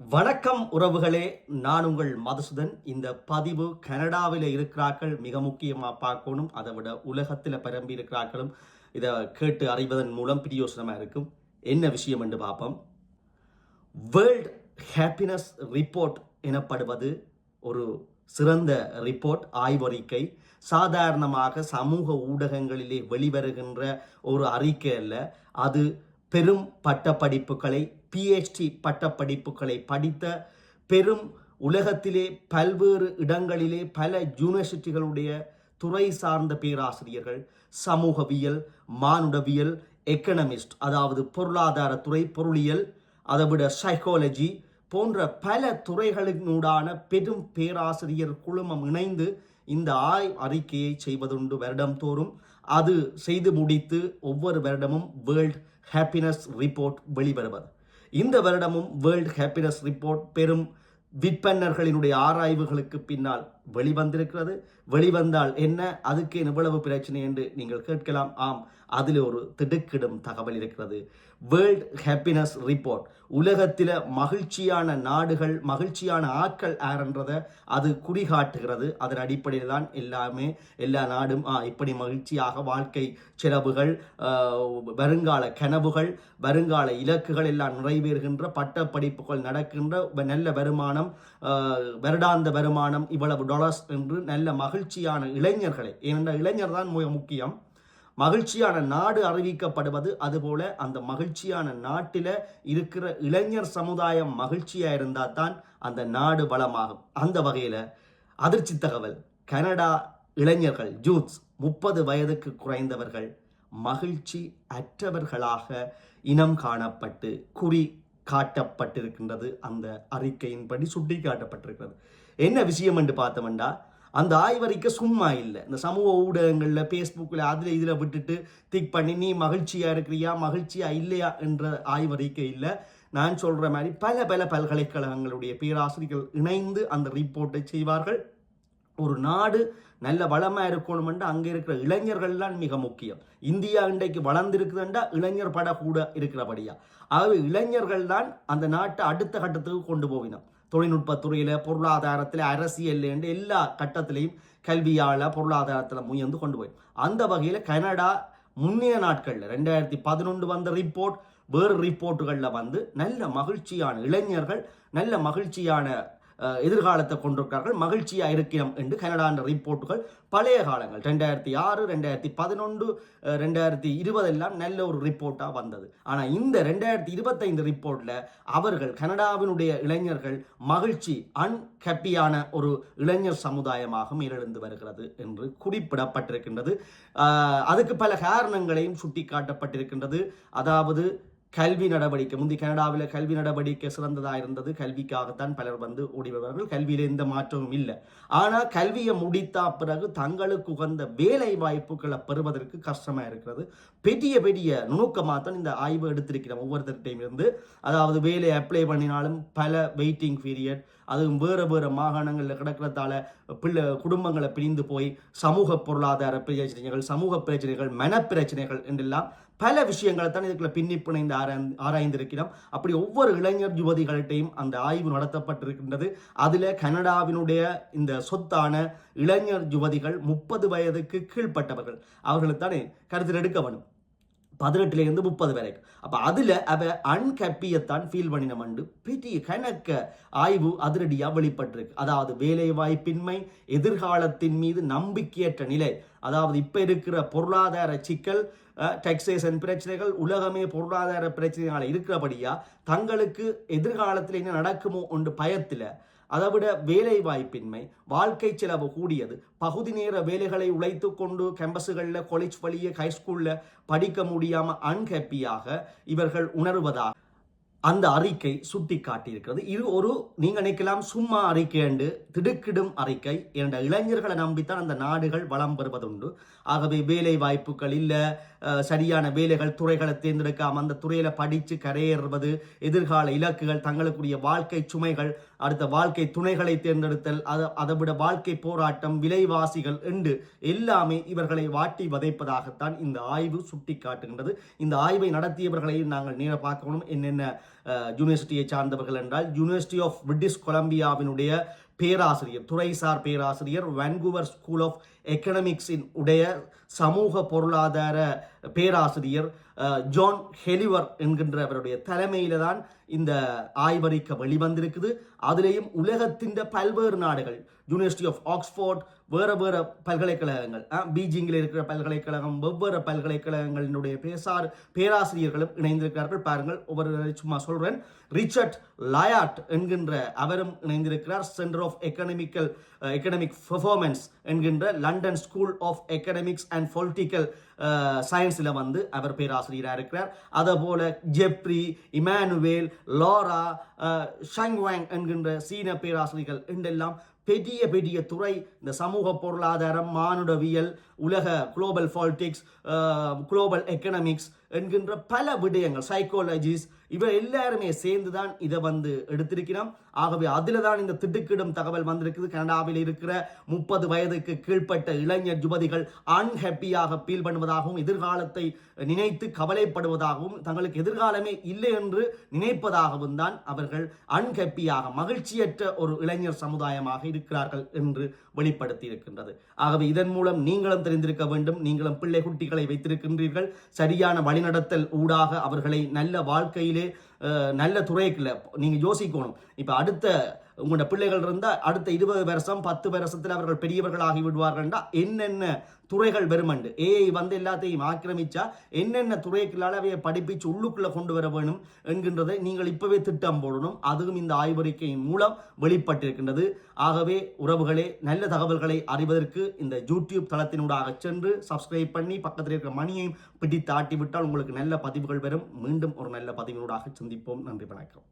வணக்கம் உறவுகளே நான் உங்கள் மதுசுதன். இந்த பதிவு கனடாவில் இருக்கிறார்கள் மிக முக்கியமாக பார்க்கணும். அதை விட உலகத்தில் பரம்பி இருக்கிறார்களும் இதை கேட்டு அறிவதன் மூலம் பிரியோசனமாக இருக்கும். என்ன விஷயம் என்று பார்ப்போம். வேர்ல்ட் ஹாப்பினஸ் ரிப்போர்ட் எனப்படுவது ஒரு சிறந்த ரிப்போர்ட் ஆய்வறிக்கை. சாதாரணமாக சமூக ஊடகங்களிலே வெளிவருகின்ற ஒரு அறிக்கை அல்ல. அது பெரும் பட்டப்படிப்புகளை பிஹெச்டி பட்டப்படிப்புகளை படித்த பெரும் உலகத்திலே பல்வேறு இடங்களிலே பல யூனிவர்சிட்டிகளுடைய துறை சார்ந்த பேராசிரியர்கள் சமூகவியல் மானுடவியல் எக்கனமிஸ்ட் அதாவது பொருளாதாரத்துறை பொருளியல் அதைவிட சைக்காலஜி போன்ற பல துறைகளினூடான பெரும் பேராசிரியர் குழுமம் இணைந்து இந்த ஆய் அறிக்கையை செய்வதுண்டு வருடம் தோறும் அது செய்து முடித்து ஒவ்வொரு வருடமும் வேர்ல்ட் ஹாப்பினஸ் ரிப்போர்ட் வெளிவருவது. இந்த வருடமும் வேர்ல்ட் ஹாப்பினஸ் ரிப்போர்ட் பெரும் விற்பனர்களினுடைய ஆராய்வுகளுக்கு பின்னால் வெளிவந்திருக்கிறது. வெளிவந்தால் என்ன? அதுக்கு எவ்வளவு பிரச்சனை என்று நீங்கள் கேட்கலாம். ஆம் அதில் ஒரு திடுக்கிடும் தகவல் இருக்கிறது. வேர்ல்ட் ஹாப்பினஸ் ரிப்போர்ட் உலகத்தில் மகிழ்ச்சியான நாடுகள் மகிழ்ச்சியான ஆட்கள் யார்ன்றதை அது குறிகாட்டுகிறது. அதன் அடிப்படையில் தான் எல்லாமே எல்லா நாடும் ஆ இப்படி மகிழ்ச்சியாக வாழ்க்கை செலவுகள் வருங்கால கனவுகள் வருங்கால இலக்குகள் எல்லாம் நிறைவேறுகின்ற பட்ட படிப்புகள் நடக்கின்ற நல்ல வருமானம் வருடாந்த வருமானம் இவ்வளவு டாலர்ஸ் என்று நல்ல மகிழ்ச்சியான இளைஞர்களை ஏனென்றால் இளைஞர் தான் முக்கியம். மகிழ்ச்சியான நாடு அறிவிக்கப்படுவது அதுபோல அந்த மகிழ்ச்சியான நாட்டில் இருக்கிற இளைஞர் சமுதாயம் மகிழ்ச்சியாக இருந்தால் தான் அந்த நாடு வளமாகும். அந்த வகையில் அதிர்ச்சி தகவல் கனடா இளைஞர்கள் ஜூத்ஸ் முப்பது வயதுக்கு குறைந்தவர்கள் மகிழ்ச்சி அற்றவர்களாக இனம் காணப்பட்டு குறி காட்டப்பட்டிருக்கின்றது. அந்த அறிக்கையின்படி சுட்டி காட்டப்பட்டிருக்கிறது என்ன விஷயம் என்று பார்த்தோம்னா அந்த ஆய்வறிக்கை சும்மா இல்லை. இந்த சமூக ஊடகங்களில் ஃபேஸ்புக்கில் அதில் இதில் விட்டுட்டு திக் பண்ணி நீ மகிழ்ச்சியாக இருக்கிறியா? மகிழ்ச்சியா இல்லையா? என்ற ஆய்வறிக்கை இல்லை. நான் சொல்கிற மாதிரி பல பல பல்கலைக்கழகங்களுடைய பேராசிரியர்கள் இணைந்து அந்த ரிப்போர்ட்டை செய்வார்கள். ஒரு நாடு நல்ல வளமாக இருக்கணுமென்று அங்கே இருக்கிற இளைஞர்கள்லாம் மிக முக்கியம். இந்தியா இன்றைக்கு வளர்ந்திருக்குதுண்டா இளைஞர் பட கூட இருக்கிறபடியா. ஆகவே இளைஞர்கள் தான் அந்த நாட்டை அடுத்த கட்டத்துக்கு கொண்டு போவினோம். தொழில்நுட்பத்துறையில் பொருளாதாரத்தில் அரசியல் என்று எல்லா கட்டத்திலையும் கல்வியால் பொருளாதாரத்தில் முயந்து கொண்டு போய். அந்த வகையில் கனடா முன்னைய நாட்களில் ரெண்டாயிரத்தி பதினொன்று வந்த ரிப்போர்ட் வேறு ரிப்போர்ட்டுகளில் வந்து நல்ல மகிழ்ச்சியான இளைஞர்கள் நல்ல மகிழ்ச்சியான எதிர்காலத்தை கொண்டிருக்கிறார்கள். மகிழ்ச்சியாக இருக்கிறோம் என்று கனடாண்ட ரிப்போர்ட்டுகள் பழைய காலங்கள். ரெண்டாயிரத்தி ஆறு ரெண்டாயிரத்தி பதினொன்று ரெண்டாயிரத்தி இருபதெல்லாம் நல்ல ஒரு ரிப்போர்ட்டாக வந்தது. ஆனால் இந்த ரெண்டாயிரத்தி இருபத்தைந்து ரிப்போர்ட்டில் அவர்கள் கனடாவினுடைய இளைஞர்கள் மகிழ்ச்சி அன்ஹாப்பியான ஒரு இளைஞர் சமுதாயமாக மேலெழுந்து வருகிறது என்று குறிப்பிடப்பட்டிருக்கின்றது. அதுக்கு பல காரணங்களையும் சுட்டிக்காட்டப்பட்டிருக்கின்றது. அதாவது கல்வி நடவடிக்கை முந்தி கனடாவில் கல்வி நடவடிக்கை சிறந்ததாக இருந்தது. கல்விக்காகத்தான் பலர் வந்து ஓடி வருவார்கள் கல்வியில் எந்த மாற்றமும் இல்லை. ஆனால் கல்வியை முடித்த பிறகு தங்களுக்கு உகந்த வேலை வாய்ப்புகளை பெறுவதற்கு கஷ்டமாக இருக்கிறது. பெரிய பெரிய நுணுக்கமாக தான் இந்த ஆய்வு எடுத்திருக்கிறோம். ஒவ்வொருத்தர்கிட்டையும் இருந்து. அதாவது வேலை அப்ளை பண்ணினாலும் பல வெயிட்டிங் பீரியட் அதுவும் வேறு வேறு மாகாணங்களில் கிடக்கிறதால பிள்ளை குடும்பங்களை பிரிந்து போய் சமூக பொருளாதார பிரச்சனைகள் சமூக பிரச்சனைகள் மனப்பிரச்சனைகள் என்றெல்லாம் பல விஷயங்களை தான் இதுக்குள்ள பின்னி பிணைந்து ஆராய்ந்து ஆராய்ந்திருக்கிறோம். அப்படி ஒவ்வொரு இளைஞர் யுவதிகள்கிட்டையும் அந்த ஆய்வு நடத்தப்பட்டிருக்கின்றது. அதில் கனடாவினுடைய இந்த சொத்தான இளைஞர் யுவதிகள் முப்பது வயதுக்கு கீழ்ப்பட்டவர்கள். அவர்களுக்கு தானே கருத்தில் எடுக்க வேணும். பதினெட்டுலேருந்து முப்பது வரைக்கும். அப்போ அதில் அவ அன்கப்பியத்தான் ஃபீல் பண்ணினமண்டு பெரிய கணக்க ஆய்வு அதிரடியாக வெளிப்பட்டிருக்கு. அதாவது வேலை வாய்ப்பின்மை எதிர்காலத்தின் மீது நம்பிக்கையற்ற நிலை. அதாவது இப்போ இருக்கிற பொருளாதார சிக்கல் டெக்ஸேஷன் பிரச்சனைகள் உலகமே பொருளாதார பிரச்சனைகளால் இருக்கிறபடியாக தங்களுக்கு எதிர்காலத்தில் என்ன நடக்குமோ ஒன்று பயத்தில் அதை விட வேலை வாய்ப்பின்மை வாழ்க்கை செலவு கூடியது. பகுதி நேர வேலைகளை உழைத்து கொண்டு கேம்பஸுகளில் காலேஜ் வழியே ஹைஸ்கூலில் படிக்க முடியாமல் அன்ஹாப்பியாக இவர்கள் உணர்வதாக அந்த அறிக்கை சுட்டி காட்டியிருக்கிறது இது ஒரு நீங்க நினைக்கலாம் சும்மா அறிக்கை என்று திடுக்கிடும் அறிக்கை. என்ற இளைஞர்களை நம்பித்தான் அந்த நாடுகள் வளம் பெறுவதுண்டு. ஆகவே வேலை வாய்ப்புகள் இல்லை சரியான வேலைகள் துறைகளை தேர்ந்தெடுக்காமல் அந்த துறையில படித்து கரையேறுவது எதிர்கால இலக்குகள் தங்களுக்குரிய வாழ்க்கை சுமைகள் அடுத்த வாழ்க்கை துணைகளை தேர்ந்தெடுத்தல் அதை அதை விட வாழ்க்கை போராட்டம் விலைவாசிகள் என்று எல்லாமே இவர்களை வாட்டி வதைப்பதாகத்தான் இந்த ஆய்வு சுட்டி காட்டுகின்றது இந்த ஆய்வை நடத்தியவர்களையும் நாங்கள் நேர பார்க்கணும். என்னென்ன யூனிவர்சிட்டியை சார்ந்தவர்கள் என்றால் யூனிவர்சிட்டி ஆஃப் பிரிட்டிஷ் கொலம்பியாவினுடைய பேராசிரியர் துறைசார் பேராசிரியர் வான்கூவர் ஸ்கூல் ஆஃப் எக்கனமிக்ஸின் உடைய சமூக பொருளாதார பேராசிரியர் ஜான் ஹெலிவர் என்கின்றவருடைய தலைமையில தான் இந்த ஆய்வறிக்கை வெளிவந்திருக்குது. அதுலேயும் உலகத்தின் பல்வேறு நாடுகள் யூனிவர்சிட்டி ஆஃப் ஆக்ஸ்போர்ட் வேறு வேறு பல்கலைக்கழகங்கள் பீஜிங்கில் இருக்கிற பல்கலைக்கழகம் வெவ்வேறு பல்கலைக்கழகங்களினுடைய பேசார் பேராசிரியர்களும் இணைந்திருக்கிறார்கள். பாருங்கள் ஒவ்வொரு சும்மா சொல்கிறேன் ரிச்சர்ட் லயாட் என்கின்ற அவரும் இணைந்திருக்கிறார். Centre of economical economic performance என்கின்ற London school of economics and political சயின்ஸில் வந்து அவர் பேராசிரியராக இருக்கிறார். அதே போல ஜெப்ரி இமானுவேல் லாரா ஷங்வாங் என்கின்ற சீன பேராசிரியர்கள் என்றெல்லாம் பெரிய பெரிய துறை இந்த சமூக பொருளாதாரம் மானுடவியல் உலக குளோபல் பாலிட்டிக்ஸ் குளோபல் எக்கனாமிக்ஸ் என்கின்ற பல விடயங்கள் சைக்காலஜிஸ் இவை எல்லாருமே சேர்ந்து தான் இதை வந்து எடுத்திருக்கிறோம். ஆகவே அதில் தான் இந்த திடுக்கிடும் தகவல் வந்திருக்குது. கனடாவில் இருக்கிற முப்பது வயதுக்கு கீழ்ப்பட்ட இளைஞர் யுவதிகள் அன்ஹாப்பியாக ஃபீல் பண்ணுவதாகவும் எதிர்காலத்தை நினைத்து கவலைப்படுவதாகவும் தங்களுக்கு எதிர்காலமே இல்லை என்று நினைப்பதாகவும் தான் அவர்கள் அன்ஹாப்பியாக மகிழ்ச்சியற்ற ஒரு இளைஞர் சமுதாயமாக இருக்கிறார்கள் என்று வெளிப்படுத்தி இருக்கின்றது ஆகவே இதன் மூலம் நீங்களும் தெரிந்திருக்க வேண்டும். நீங்களும் பிள்ளை குட்டிகளை வைத்திருக்கின்றீர்கள். சரியான வழிநடத்தல் ஊடாக அவர்களை நல்ல வாழ்க்கையிலே நல்ல துறைக்குள்ள நீங்க யோசிக்கணும். இப்ப அடுத்த உங்களோட பிள்ளைகள் இருந்தால் அடுத்த இருபது வருஷம் பத்து வருஷத்தில் அவர்கள் பெரியவர்கள் விடுவார்கள்டா. என்னென்ன துறைகள் வருமண்டு ஏஐ வந்து எல்லாத்தையும் ஆக்கிரமிச்சா என்னென்ன துறைகளால் அவையை படிப்பிச்சு உள்ளுக்குள்ளே கொண்டு வர வேணும் என்கின்றதை நீங்கள் இப்போவே திட்டம் போடணும். அதுவும் இந்த ஆய்வறிக்கையின் மூலம் வெளிப்பட்டிருக்கின்றது. ஆகவே உறவுகளே நல்ல தகவல்களை அறிவதற்கு இந்த யூடியூப் தளத்தினூடாக சென்று சப்ஸ்கிரைப் பண்ணி பக்கத்தில் இருக்கிற மணியையும் பிடித்து ஆட்டி விட்டால் உங்களுக்கு நல்ல பதிவுகள் வரும். மீண்டும் ஒரு நல்ல பதிவினூடாக சந்திப்போம். நன்றி வணக்கம்.